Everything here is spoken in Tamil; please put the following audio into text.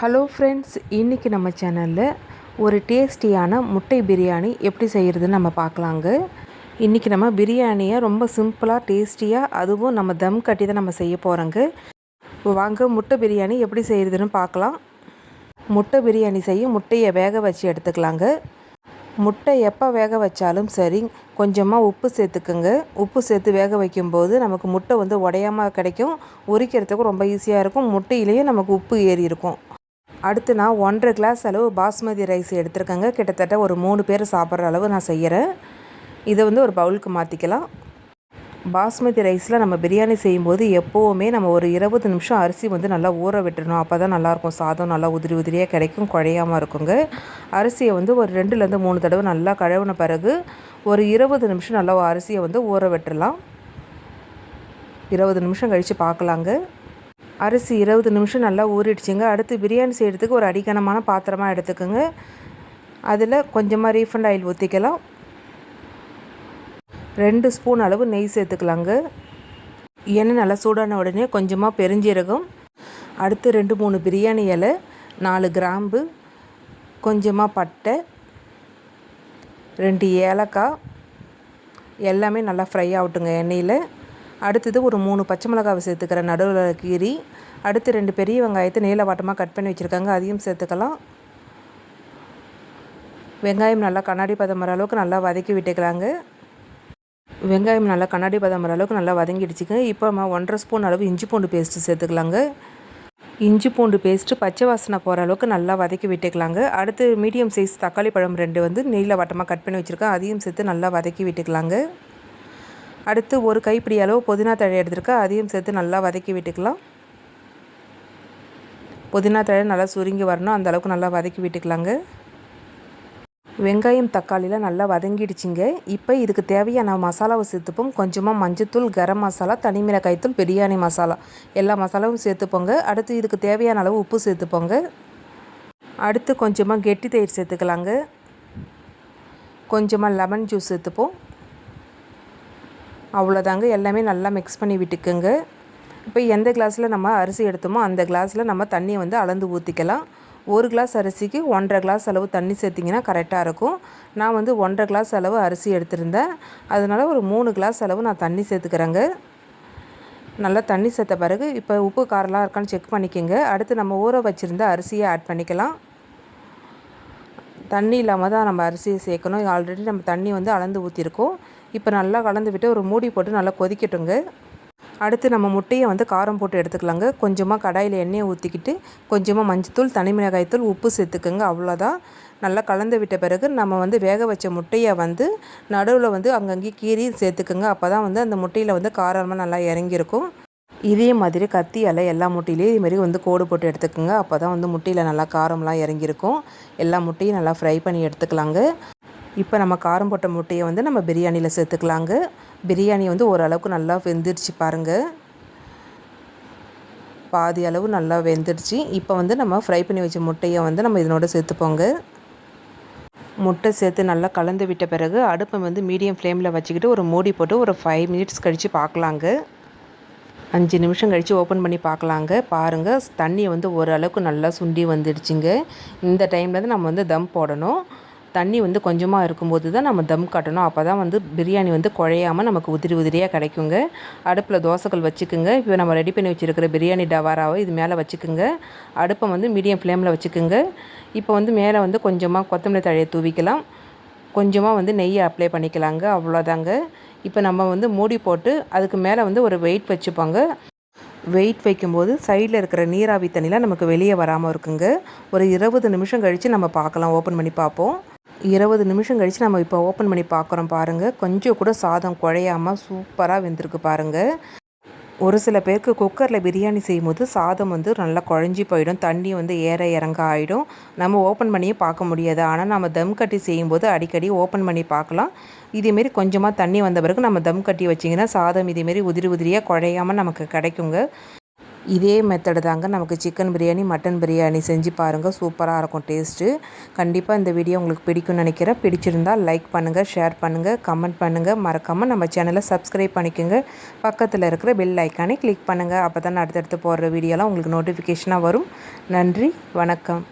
ஹலோ ஃப்ரெண்ட்ஸ் இன்றைக்கி நம்ம சேனலில் ஒரு டேஸ்டியான முட்டை பிரியாணி எப்படி செய்கிறதுன்னு நம்ம பார்க்கலாங்க. இன்றைக்கி நம்ம பிரியாணியை ரொம்ப சிம்பிளாக டேஸ்டியாக அதுவும் நம்ம தம் கட்டி தான் நம்ம செய்ய போகிறோங்க வாங்க முட்டை பிரியாணி எப்படி செய்கிறதுன்னு பார்க்கலாம். முட்டை பிரியாணி செய்ய முட்டையை வேக வச்சு எடுத்துக்கலாங்க. முட்டை எப்போ வேக வச்சாலும் சரி கொஞ்சமாக உப்பு சேர்த்துக்குங்க. உப்பு சேர்த்து வேக வைக்கும்போது நமக்கு முட்டை வந்து உடையாமல் கிடைக்கும். உரிக்கிறதுக்கும் ரொம்ப ஈஸியாக இருக்கும். முட்டையிலேயே நமக்கு உப்பு ஏறி இருக்கும் அடுத்து நான் ஒன்றரை கிளாஸ் அளவு பாஸ்மதி ரைஸ் எடுத்துருக்கேங்க. கிட்டத்தட்ட ஒரு மூணு பேர் சாப்பிட்ற அளவு நான் செய்கிறேன் இதை வந்து ஒரு பவுலுக்கு மாற்றிக்கலாம் பாஸ்மதி ரைஸில் நம்ம பிரியாணி செய்யும்போது எப்போவுமே நம்ம ஒரு இருபது நிமிஷம் அரிசி வந்து நல்லா ஊற விட்டுறணும். அப்போ தான் நல்லாயிருக்கும் சாதம் நல்லா உதிரி உதிரியாக கிடைக்கும் குழையாமல் இருக்குங்க. அரிசியை வந்து ஒரு ரெண்டுலேருந்து மூணு தடவை நல்லா கழுவின பிறகு ஒரு இருபது நிமிஷம் நல்லா அரிசியை வந்து ஊற விட்டுடலாம் இருபது நிமிஷம் கழித்து பார்க்கலாங்க. அரிசி இருபது நிமிஷம் நல்லா ஊறிடுச்சுங்க. அடுத்து பிரியாணி செய்கிறதுக்கு ஒரு அடிக்கனமான பாத்திரமாக எடுத்துக்கோங்க. அதில் கொஞ்சமாக ரீஃபண்ட் ஆயில் ஊற்றிக்கலாம் ரெண்டு ஸ்பூன் அளவு நெய் சேர்த்துக்கலாங்க. எண்ணெய் நல்லா சூடான உடனே கொஞ்சமாக பெருஞ்சீரகம் அடுத்து ரெண்டு மூணு பிரியாணி இலை நாலு கிராம்பு கொஞ்சமாக பட்டை ரெண்டு ஏலக்காய் எல்லாமே நல்லா ஃப்ரை ஆகட்டுங்க எண்ணெயில். அடுத்தது ஒரு மூணு பச்சை மிளகாவை சேர்த்துக்கிறேன். நடுவில் கீரி அடுத்து ரெண்டு பெரிய வெங்காயத்தை நீல வாட்டமாக கட் பண்ணி வச்சுருக்காங்க. அதையும் சேர்த்துக்கலாம். வெங்காயம் நல்லா கண்ணாடி பதம் வர அளவுக்கு நல்லா வதக்கி விட்டுக்கலாங்க. வெங்காயம் நல்லா கண்ணாடி பதம் வர அளவுக்கு நல்லா வதங்கிடுச்சுங்க. இப்போ நம்ம ஒன்றரை ஸ்பூன் அளவு இஞ்சி பூண்டு பேஸ்ட்டு சேர்த்துக்கலாங்க. இஞ்சி பூண்டு பேஸ்ட்டு பச்சை வாசனை போகிற அளவுக்கு நல்லா வதக்கி விட்டுக்கலாங்க. அடுத்து மீடியம் சைஸ் தக்காளி பழம் ரெண்டு வந்து நெய்யில் வட்டமாக கட் பண்ணி வச்சுருக்கேன். அதையும் சேர்த்து நல்லா வதக்கி விட்டுக்கலாங்க. அடுத்து ஒரு கைப்பிடி அளவு புதினா தழை எடுத்துருக்கேன். அதையும் சேர்த்து நல்லா வதக்கி விட்டுக்கலாம். புதினா தழை நல்லா சுருங்கி வரணும். அந்த அளவுக்கு நல்லா வதக்கி விட்டுக்கலாங்க. வெங்காயம் தக்காளிலாம் நல்லா வதங்கிடுச்சிங்க. இப்போ இதுக்கு தேவையான மசாலாவை சேர்த்துப்போம். கொஞ்சமாக மஞ்சத்தூள் கரம் மசாலா தனி மிளகாய்த்தூள் பிரியாணி மசாலா. எல்லா மசாலாவும் சேர்த்துப்போங்க. அடுத்து இதுக்கு தேவையான அளவு உப்பு சேர்த்துப்போங்க. அடுத்து கொஞ்சமாக கெட்டி தயிர் சேர்த்துக்கலாங்க. கொஞ்சமாக லெமன் ஜூஸ் சேர்த்துப்போம். அவ்வளோதாங்க. எல்லாமே நல்லா மிக்ஸ் பண்ணி விட்டுக்குங்க. இப்போ எந்த கிளாஸில் நம்ம அரிசி எடுத்தோமோ அந்த கிளாஸில் நம்ம தண்ணியை வந்து அளந்து ஊற்றிக்கலாம் ஒரு கிளாஸ் அரிசிக்கு ஒன்றரை கிளாஸ் அளவு தண்ணி சேர்த்திங்கன்னா கரெக்டாக இருக்கும். நான் வந்து ஒன்றரை கிளாஸ் அளவு அரிசி எடுத்திருந்தேன். அதனால் ஒரு மூணு கிளாஸ் அளவு நான் தண்ணி சேர்த்துக்கிறேங்க. நல்லா தண்ணி சேர்த்த பிறகு இப்போ உப்பு காரெலாம் இருக்கான்னு செக் பண்ணிக்கோங்க. அடுத்து நம்ம ஊற வச்சுருந்த அரிசியை ஆட் பண்ணிக்கலாம். தண்ணி இல்லாமல் தான் நம்ம அரிசியை சேர்க்கணும். ஆல்ரெடி நம்ம தண்ணி வந்து அளந்து ஊற்றிருக்கோம் இப்போ நல்லா கலந்து விட்டு ஒரு மூடி போட்டு நல்லா கொதிக்கட்டுங்க. அடுத்து நம்ம முட்டையை வந்து காரம் போட்டு எடுத்துக்கலாங்க. கொஞ்சமாக கடாயில் எண்ணெயை ஊற்றிக்கிட்டு கொஞ்சமாக மஞ்சத்தூள் தனி மிளகாய்த்தூள் உப்பு சேர்த்துக்கோங்க. அவ்வளோதான் நல்லா கலந்து விட்ட பிறகு நம்ம வந்து வேக வச்ச முட்டையை வந்து நடுவில் வந்து அங்கங்கே கீறி சேர்த்துக்கோங்க. அப்போ தான் வந்து அந்த முட்டையில் வந்து காரமாக நல்லா இறங்கியிருக்கும். இதே மாதிரி கத்தி எல்லா முட்டையிலையும் இதுமாரி வந்து கோடு போட்டு எடுத்துக்கோங்க. அப்போ தான் வந்து முட்டையில் நல்லா காரம்லாம் இறங்கியிருக்கும். எல்லா முட்டையும் நல்லா ஃப்ரை பண்ணி எடுத்துக்கலாங்க. இப்போ நம்ம காரம் போட்ட முட்டையை வந்து நம்ம பிரியாணியில் சேர்த்துக்கலாங்க. பிரியாணி வந்து ஓரளவுக்கு நல்லா வெந்துடுச்சு பாருங்கள் பாதி அளவு நல்லா வெந்துடுச்சு இப்போ வந்து நம்ம ஃப்ரை பண்ணி வச்ச முட்டையை வந்து நம்ம இதனோட சேர்த்துப்போங்க. முட்டை சேர்த்து நல்லா கலந்து விட்ட பிறகு அடுப்பை வந்து மீடியம் ஃப்ளேமில் வச்சுக்கிட்டு ஒரு மூடி போட்டு ஒரு ஃபைவ் மினிட்ஸ் கழித்து பார்க்கலாங்க. அஞ்சு நிமிஷம் கழித்து ஓப்பன் பண்ணி பார்க்கலாங்க. பாருங்கள் தண்ணியை வந்து ஓரளவுக்கு நல்லா சுண்டி வந்துடுச்சுங்க. இந்த டைமில் தான் நம்ம வந்து தம் போடணும். தண்ணி வந்து கொஞ்சமாக இருக்கும்போது தான் நம்ம தம் கட்டணும். அப்போ தான் வந்து பிரியாணி வந்து குழையாமல் நமக்கு உதிரி உதிரியாக கிடைக்குங்க. அடுப்பில் தோசைகள் வச்சுக்குங்க. இப்போ நம்ம ரெடி பண்ணி வச்சுருக்கிற பிரியாணி டவாராவை இது மேலே வச்சுக்குங்க. அடுப்பை வந்து மீடியம் ஃப்ளேமில் வச்சுக்குங்க. இப்போ வந்து மேலே வந்து கொஞ்சமாக கொத்தமல்லி தழையை தூவிக்கலாம். கொஞ்சமாக வந்து நெய்யை அப்ளை பண்ணிக்கலாங்க. அவ்வளோதாங்க. இப்போ நம்ம வந்து மூடி போட்டு அதுக்கு மேலே வந்து ஒரு வெயிட் வச்சுப்பாங்க. வெயிட் வைக்கும்போது சைடில் இருக்கிற நீராவி தண்ணிலாம் நமக்கு வெளியே வராமல் இருக்குங்க. ஒரு இருபது நிமிஷம் கழித்து நம்ம பார்க்கலாம். ஓப்பன் பண்ணி பார்ப்போம். இருபது நிமிஷம் கழித்து நம்ம இப்போ ஓப்பன் பண்ணி பார்க்குறோம் பாருங்கள் கொஞ்சம் கூட சாதம் குழையாமல் சூப்பராக வெந்திருக்கு பாருங்கள் ஒரு சில பேருக்கு குக்கரில் பிரியாணி செய்யும்போது சாதம் வந்து நல்லா குழஞ்சி போயிடும் தண்ணி வந்து ஏற இறங்க ஆகிடும் நம்ம ஓப்பன் பண்ணியே பார்க்க முடியாது. ஆனால் நம்ம தம் கட்டி செய்யும்போது அடிக்கடி ஓப்பன் பண்ணி பார்க்கலாம். இதேமாரி கொஞ்சமாக தண்ணி வந்த பிறகு நம்ம தம் கட்டி வச்சிங்கன்னா சாதம் இதேமாரி உதிரி உதிரியாக குழையாமல் நமக்கு கிடைக்குங்க. இதே மெத்தடு தாங்க நமக்கு சிக்கன் பிரியாணி மட்டன் பிரியாணி செஞ்சு பாருங்கள் சூப்பராக இருக்கும் டேஸ்ட்டு கண்டிப்பாக இந்த வீடியோ உங்களுக்கு பிடிக்கும்னு நினைக்கிறேன். பிடிச்சிருந்தால் லைக் பண்ணுங்கள் ஷேர் பண்ணுங்கள் கமெண்ட் பண்ணுங்கள் மறக்காமல் நம்ம சேனலை சப்ஸ்கிரைப் பண்ணிக்கோங்க. பக்கத்தில் இருக்கிற பெல் ஐக்கானே கிளிக் பண்ணுங்கள் அப்போ தான் அடுத்தடுத்து போடுற வீடியோலாம் உங்களுக்கு நோட்டிஃபிகேஷனாக வரும். நன்றி வணக்கம்.